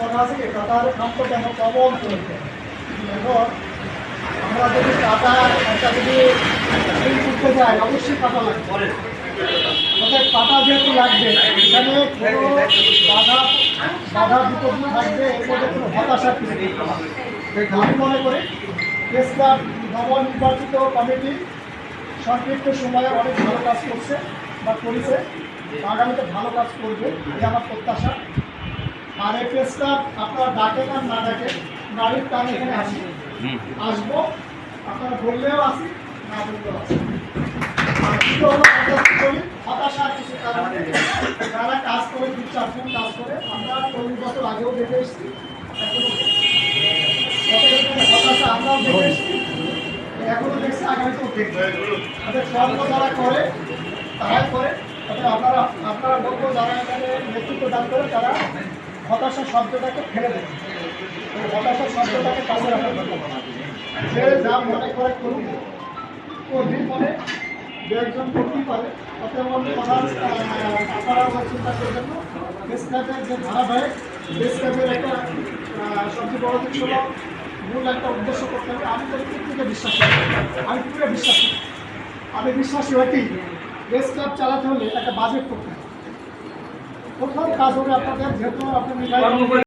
কথা আছে কি কাতার খাম তো কেন কমন চলছে আমরা যদি কাটা একটা যদি করতে যাই অবশ্যই কাটা লাগবে। অর্থাৎ কাটা যেহেতু লাগবে এখানে কোনো বাধা বাধা বিপত্তি থাকবে এর মধ্যে কোনো হতাশা কিছু নেই আমি মনে করি ক্লাব নবনির্বাচিত কমিটি সংক্ষিপ্ত সময়ে অনেক ভালো কাজ করছে বা করেছে। আগামীতে ভালো কাজ করবে এই আমার প্রত্যাশা। আর এই প্রেস ক্লাব আপনারা ডাকেন আর না ডাকেন গাড়ির টান এখানে আসি। আসব আপনারা বললেও আসি না বললেও আসি। আর দ্বিতীয় হলো আমরা কি করি? হতাশার কিছু কারণ যারা কাজ করে দু চারজন কাজ করে আমরা চল্লিশ বছর আগেও দেখে এসেছি। হতাশা আমরাও দেখে এসেছি। এখনও দেখছি আগামীতেও দেখব। অর্থাৎ যারা করে তারাই করে। আপনারা আপনারা বলব যারা এখানে নেতৃত্ব দান করে তারা হতাশা শব্দটাকে ফেলে দেবে। হতাশা শব্দটাকে কাছে রাখার যে যা মনে করে করুক করবি মনে একজন করতেই পারে। আমি আহ, আপনারা চিন্তা করবেন না। বেস যে ধারাবাহিক বেস একটা বড় একটা উদ্দেশ্য করতে হবে। বিশ্বাস। করি বিশ্বাস। বিশ্বাসী ক্লাব চালাতে হলে একটা বাজেট করতে হবে। প্রথম কাজ হবে আপনাদের যেহেতু আপনি